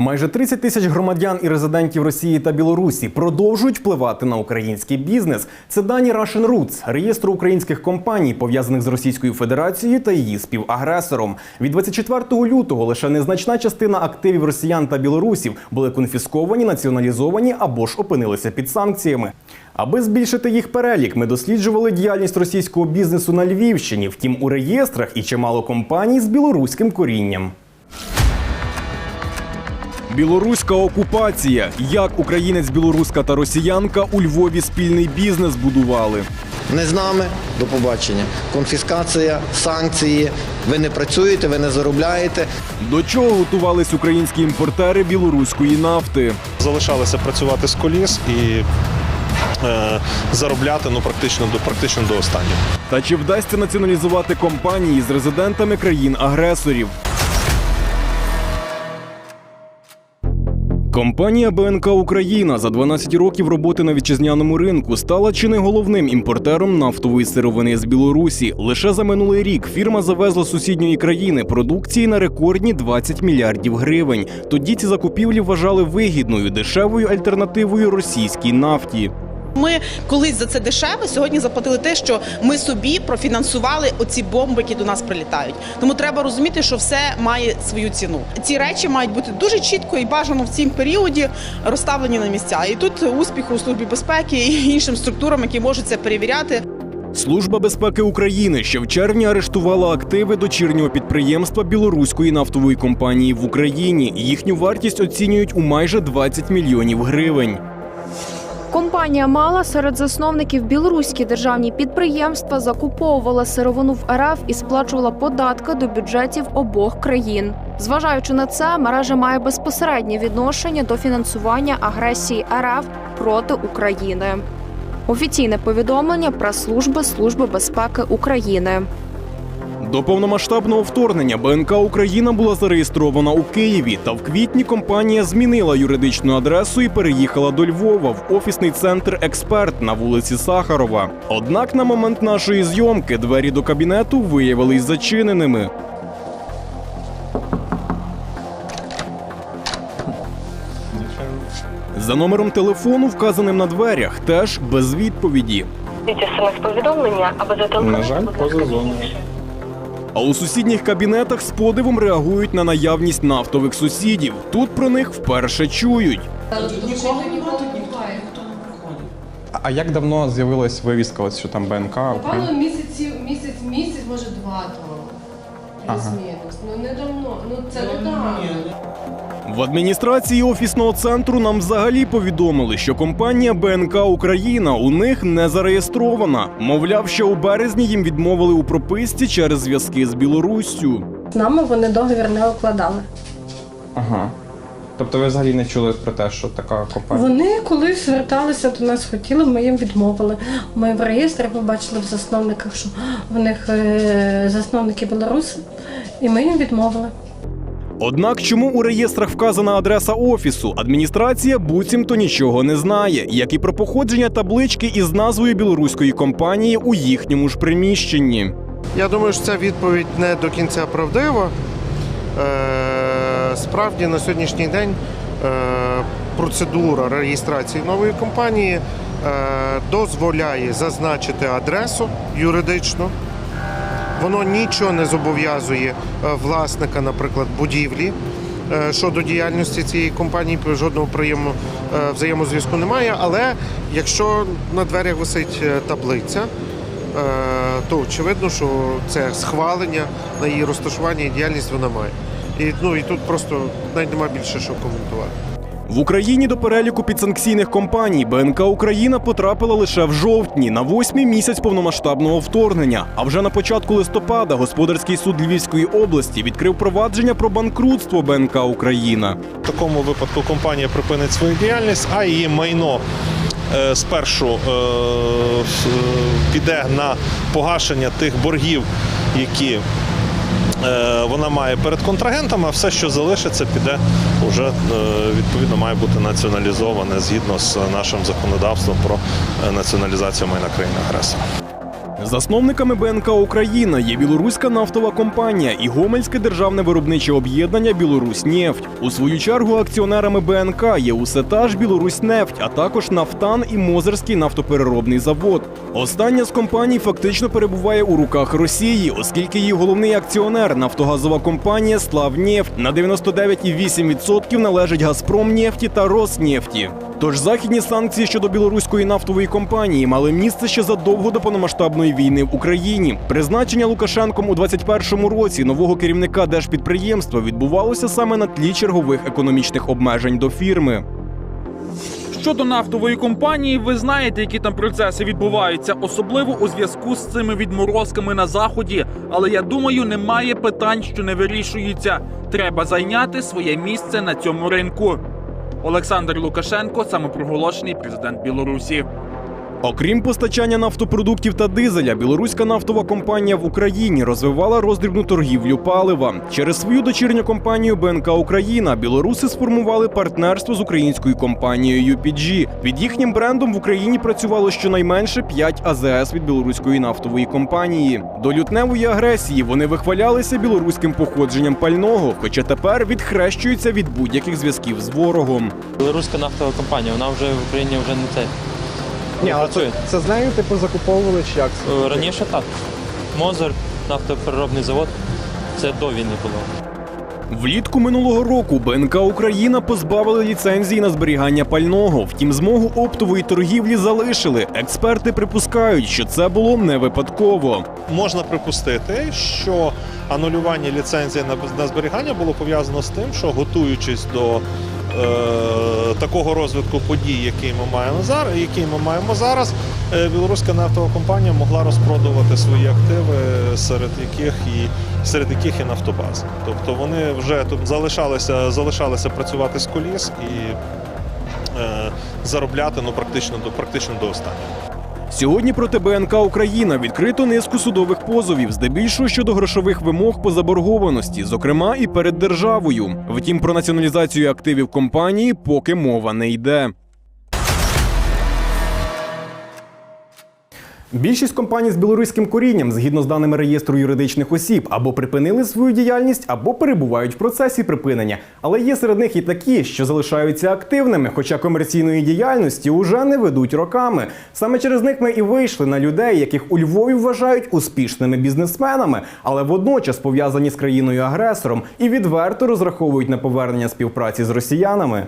Майже 30 тисяч громадян і резидентів Росії та Білорусі продовжують впливати на український бізнес. Це дані Russian Roots, реєстру українських компаній, пов'язаних з Російською Федерацією та її співагресором. Від 24 лютого лише незначна частина активів росіян та білорусів були конфісковані, націоналізовані або ж опинилися під санкціями. Аби збільшити їх перелік, ми досліджували діяльність російського бізнесу на Львівщині. Втім, у реєстрах і чимало компаній з білоруським корінням. Білоруська окупація. Як українець, білоруска та росіянка у Львові спільний бізнес будували. Не з нами, до побачення. Конфіскація, санкції. Ви не працюєте, ви не заробляєте. До чого готувались українські імпортери білоруської нафти? залишалися працювати з коліс і е, заробляти ну практично до практично до останнього. Та чи вдасться націоналізувати компанії з резидентами країн-агресорів? Компанія БНК Україна за 12 років роботи на вітчизняному ринку стала чи не головним імпортером нафтової сировини з Білорусі. Лише за минулий рік фірма завезла з сусідньої країни продукції на рекордні 20 мільярдів гривень. Тоді ці закупівлі вважали вигідною дешевою альтернативою російській нафті. Ми колись за це дешеве сьогодні заплатили те, що ми собі профінансували оці бомби, які до нас прилітають. Тому треба розуміти, що все має свою ціну. Ці речі мають бути дуже чітко і бажано в цім періоді розставлені на місця. І тут успіху у службі безпеки і іншим структурам, які можуть це перевіряти. Служба безпеки України ще в червні арештувала активи дочірнього підприємства білоруської нафтової компанії в Україні. Їхню вартість оцінюють у майже 20 мільйонів гривень. Компанія мала серед засновників білоруські державні підприємства, закуповувала сировину в РФ і сплачувала податки до бюджетів обох країн. Зважаючи на це, мережа має безпосереднє відношення до фінансування агресії РФ проти України. Офіційне повідомлення прес-служби Служби безпеки України. До повномасштабного вторгнення БНК Україна була зареєстрована у Києві. Та в квітні компанія змінила юридичну адресу і переїхала до Львова в офісний центр Експерт на вулиці Сахарова. Однак на момент нашої зйомки двері до кабінету виявились зачиненими. За номером телефону, вказаним на дверях, теж без відповіді. Смс-повідомлення або зателефонуйте, На жаль, поза зоною. А у сусідніх кабінетах з подивом реагують на наявність нафтових сусідів. Тут про них вперше чують. А як давно з'явилась вивіска, ось що там БНК? Напевно, місяців, місяць, місяць, може два тому. Плюс-мінус. Ну не давно. Ну це недавно. В адміністрації офісного центру нам взагалі повідомили, що компанія БНК Україна у них не зареєстрована. Мовляв, ще у березні їм відмовили у прописці через зв'язки з Білоруссю. З нами вони договір не укладали. Ага. Тобто ви взагалі не чули про те, що така компанія? Вони колись зверталися до нас, хотіли, ми їм відмовили. Ми в реєстрі побачили в засновниках, що в них е, засновники білоруси, і ми їм відмовили. Однак, чому у реєстрах вказана адреса офісу, адміністрація буцімто нічого не знає, як і про походження таблички із назвою білоруської компанії у їхньому ж приміщенні. Я думаю, що ця відповідь не до кінця правдива. Е, Справді на сьогоднішній день е, процедура реєстрації нової компанії е, дозволяє зазначити адресу юридичну. Воно нічого не зобов'язує е, власника, наприклад, будівлі. е, Щодо діяльності цієї компанії жодного приємного е, взаємозв'язку немає. Але якщо на дверях висить таблиця, то очевидно, що це схвалення на її розташування і діяльність вона має. І, ну, і тут просто навіть немає більше що коментувати. В Україні до переліку підсанкційних компаній БНК Україна потрапила лише в жовтні на восьмий місяць повномасштабного вторгнення. А вже на початку листопада господарський суд Львівської області відкрив провадження про банкрутство БНК Україна. В такому випадку компанія припинить свою діяльність, а її майно е, спершу е, піде на погашення тих боргів, які е, вона має перед контрагентами, а все, що залишиться, піде вже е, відповідно має бути націоналізоване згідно з нашим законодавством про е, націоналізацію майна країни агресора. Засновниками БНК Україна є білоруська нафтова компанія і Гомельське державне виробниче об'єднання Білоруснефть. У свою чергу акціонерами БНК є Усетаж Білоруснефть, а також Нафтан і Мозерський нафтопереробний завод. Остання з компаній фактично перебуває у руках Росії, оскільки її головний акціонер нафтогазова компанія Славнефть на 99,8% належить Газпромнефті та Роснефті. Тож західні санкції щодо білоруської нафтової компанії мали місце ще задовго до повномасштабної війни в Україні. Призначення Лукашенком у 21-му році нового керівника держпідприємства відбувалося саме на тлі чергових економічних обмежень до фірми. Щодо нафтової компанії, ви знаєте, які там процеси відбуваються, особливо у зв'язку з цими відморозками на заході. Але я думаю, немає питань, що не вирішуються. Треба зайняти своє місце на цьому ринку. Олександр Лукашенко, самопроголошений президент Білорусі. Окрім постачання нафтопродуктів та дизеля, білоруська нафтова компанія в Україні розвивала роздрібну торгівлю палива. Через свою дочірню компанію БНК Україна білоруси сформували партнерство з українською компанією UPG. Під їхнім брендом в Україні працювало щонайменше 5 АЗС від білоруської нафтової компанії. До лютневої агресії вони вихвалялися білоруським походженням пального, хоча тепер відхрещуються від будь-яких зв'язків з ворогом. Білоруська нафтова компанія, вона вже в Україні вже не це. Ні, але це, це з нею типу закуповували чи як? Е, Раніше так. Мозер, нафтопереробний завод. Це до війни було. Влітку минулого року БНК Україна позбавили ліцензії на зберігання пального. Втім, змогу оптової торгівлі залишили. Експерти припускають, що це було не випадково. Можна припустити, що анулювання ліцензії на, на зберігання було пов'язано з тим, що готуючись до такого розвитку подій, який ми маємо зараз, який ми маємо зараз, е, білоруська нафтова компанія могла розпродувати свої активи, серед яких і серед яких і Нафтобаз. Тобто вони вже тут залишалися, залишалися працювати з коліс і е, заробляти ну практично до практично до останнього. Сьогодні проти БНК Україна відкрито низку судових позовів, здебільшого щодо грошових вимог по заборгованості, зокрема і перед державою. Втім, про націоналізацію активів компанії поки мова не йде. Більшість компаній з білоруським корінням, згідно з даними реєстру юридичних осіб, або припинили свою діяльність, або перебувають в процесі припинення. Але є серед них і такі, що залишаються активними, хоча комерційної діяльності уже не ведуть роками. Саме через них ми і вийшли на людей, яких у Львові вважають успішними бізнесменами, але водночас пов'язані з країною-агресором і відверто розраховують на повернення співпраці з росіянами.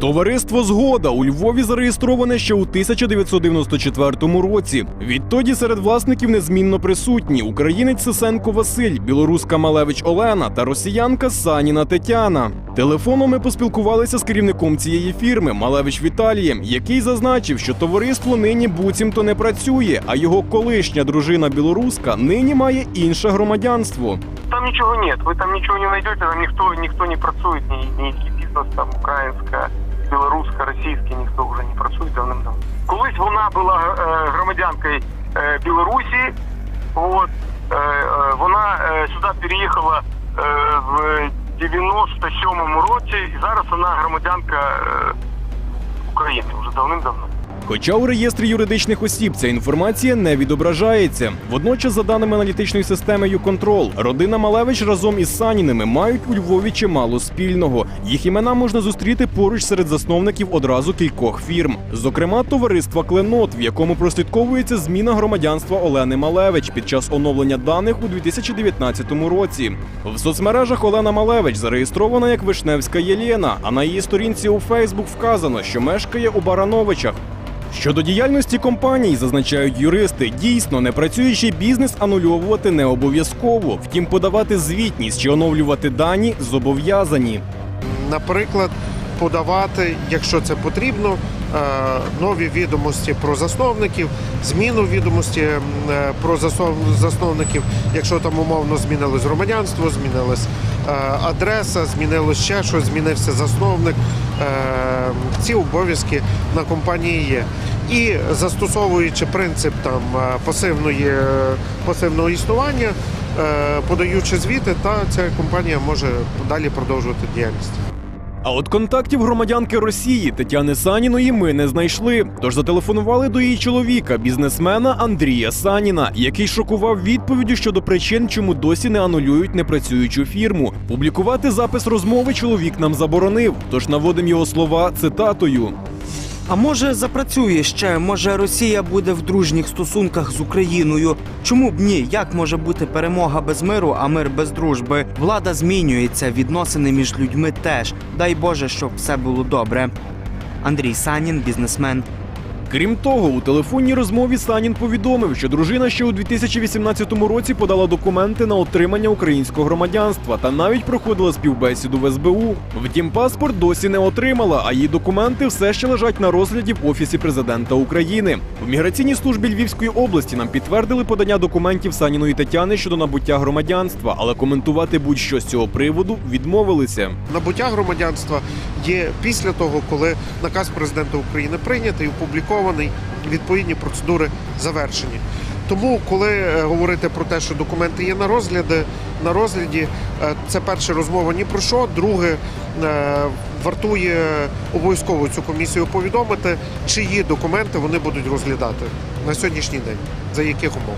Товариство Згода у Львові зареєстроване ще у 1994 році. Відтоді серед власників незмінно присутні українець Сисенко Василь, білоруска Малевич Олена та росіянка Саніна Тетяна. Телефоном ми поспілкувалися з керівником цієї фірми Малевич Віталієм, який зазначив, що товариство нині буцімто не працює, а його колишня дружина білоруска нині має інше громадянство. Там ничего нет, вы там ничего не найдете, там никто, никто не працует, ни, ніякий бізнес там українська, білоруська, російська, ніхто вже не працює давним-давно. Колись вона була е, громадянкою е, Білорусі, от, е, вона сюди переїхала в 97-му році, і зараз вона громадянка України вже давним-давно. Хоча у реєстрі юридичних осіб ця інформація не відображається. Водночас, за даними аналітичної системи «Юконтрол», родина Малевич разом із Саніними мають у Львові чимало спільного. Їх імена можна зустріти поруч серед засновників одразу кількох фірм, зокрема товариства Кленот, в якому прослідковується зміна громадянства Олени Малевич під час оновлення даних у 2019 році. В соцмережах Олена Малевич зареєстрована як Вишневська Єлєна, а на її сторінці у Фейсбук вказано, що мешкає у Барановичах. Щодо діяльності компаній, зазначають юристи, дійсно не працюючий бізнес анульовувати не обов'язково. Втім, подавати звітність чи оновлювати дані зобов'язані. Наприклад, подавати, якщо це потрібно, е, нові відомості про засновників, зміну відомості е, про засновників, якщо там умовно змінилось громадянство, змінилась е, адреса, змінилось ще щось, змінився засновник. Ці обов'язки на компанії є. І застосовуючи принцип там пасивної пасивного існування, подаючи звіти, та ця компанія може далі продовжувати діяльність. А от контактів громадянки Росії Тетяни Саніної ми не знайшли. Тож зателефонували до її чоловіка, бізнесмена Андрія Саніна, який шокував відповіддю щодо причин, чому досі не анулюють непрацюючу фірму. Публікувати запис розмови чоловік нам заборонив. Тож наводимо його слова цитатою. А може запрацює ще? Може Росія буде в дружніх стосунках з Україною? Чому б ні? Як може бути перемога без миру, а мир без дружби? Влада змінюється, відносини між людьми теж. Дай Боже, щоб все було добре. Андрій Санін, бізнесмен. Крім того, у телефонній розмові Санін повідомив, що дружина ще у 2018 році подала документи на отримання українського громадянства та навіть проходила співбесіду в СБУ. Втім, паспорт досі не отримала, а її документи все ще лежать на розгляді в офісі президента України. В міграційній службі Львівської області нам підтвердили подання документів Саніної Тетяни щодо набуття громадянства, але коментувати будь-що з цього приводу відмовилися. Набуття громадянства є після того, коли наказ президента України прийнятий, опублікований, відповідні процедури завершені. Тому, коли е, говорити про те, що документи є на розгляді, на розгляді, е, це перше розмова ні про що. Друге, е, вартує обов'язково цю комісію повідомити, чиї документи вони будуть розглядати на сьогоднішній день, за яких умов.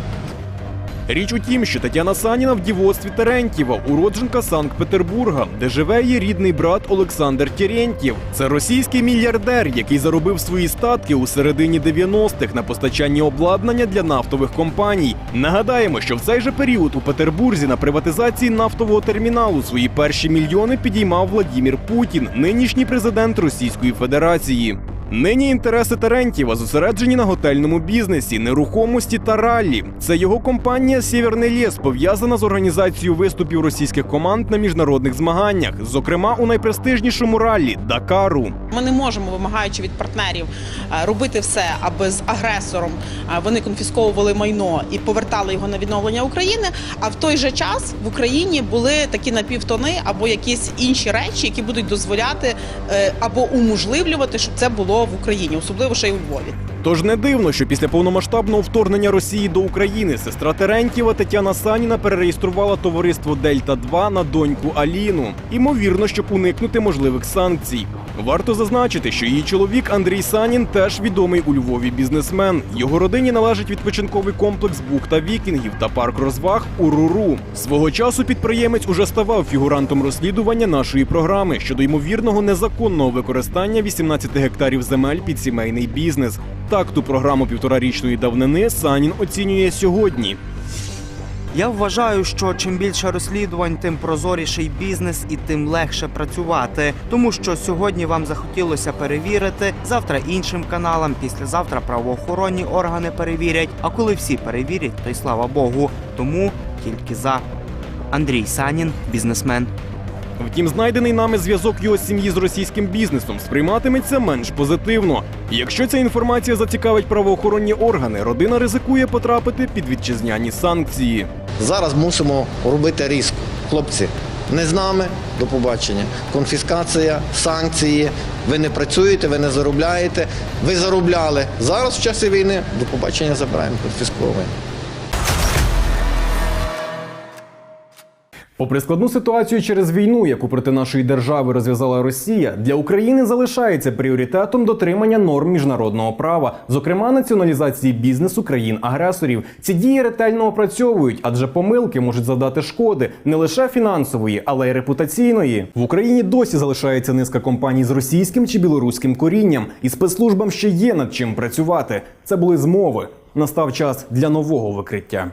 Річ у тім, що Тетяна Саніна в дівоцтві Терентьєва, уродженка Санкт-Петербурга, де живе її рідний брат Олександр Терентьєв. Це російський мільярдер, який заробив свої статки у середині 90-х на постачанні обладнання для нафтових компаній. Нагадаємо, що в цей же період у Петербурзі на приватизації нафтового терміналу свої перші мільйони підіймав Владімір Путін, нинішній президент Російської Федерації. Нині інтереси Терентьєва зосереджені на готельному бізнесі, нерухомості та раллі. Це його компанія Сєвєрний ліс пов'язана з організацією виступів російських команд на міжнародних змаганнях, зокрема у найпрестижнішому раллі Дакару. Ми не можемо, вимагаючи від партнерів, е, робити все, аби з агресором е, вони конфісковували майно і повертали його на відновлення України. А в той же час в Україні були такі напівтони або якісь інші речі, які будуть дозволяти е, або уможливлювати, щоб це було в Україні, особливо ще й у Львові. Тож не дивно, що після повномасштабного вторгнення Росії до України сестра Терентьєва Тетяна Саніна перереєструвала товариство Дельта 2 на доньку Аліну. Імовірно, щоб уникнути можливих санкцій. Варто зазначити, що її чоловік Андрій Санін теж відомий у Львові бізнесмен. Його родині належить відпочинковий комплекс Бухта Вікінгів та парк розваг Уруру. Свого часу підприємець уже ставав фігурантом розслідування нашої програми щодо ймовірного незаконного використання 18 гектарів земель під сімейний бізнес. Так ту програму півторарічної давнини Санін оцінює сьогодні. Я вважаю, що чим більше розслідувань, тим прозоріший бізнес і тим легше працювати. Тому що сьогодні вам захотілося перевірити, завтра іншим каналам, післязавтра правоохоронні органи перевірять. А коли всі перевірять, то й слава Богу. Тому тільки за Андрій Санін, бізнесмен. Втім, знайдений нами зв'язок його сім'ї з російським бізнесом сприйматиметься менш позитивно. Якщо ця інформація зацікавить правоохоронні органи, родина ризикує потрапити під вітчизняні санкції. Зараз мусимо робити різко. Хлопці, не з нами, до побачення. Конфіскація, санкції. Ви не працюєте, ви не заробляєте. Ви заробляли. Зараз в часі війни до побачення забираємо, конфісковуємо. Попри складну ситуацію через війну, яку проти нашої держави розв'язала Росія, для України залишається пріоритетом дотримання норм міжнародного права, зокрема націоналізації бізнесу країн-агресорів. Ці дії ретельно опрацьовують, адже помилки можуть завдати шкоди не лише фінансової, але й репутаційної. В Україні досі залишається низка компаній з російським чи білоруським корінням, і спецслужбам ще є над чим працювати. Це були змови. Настав час для нового викриття.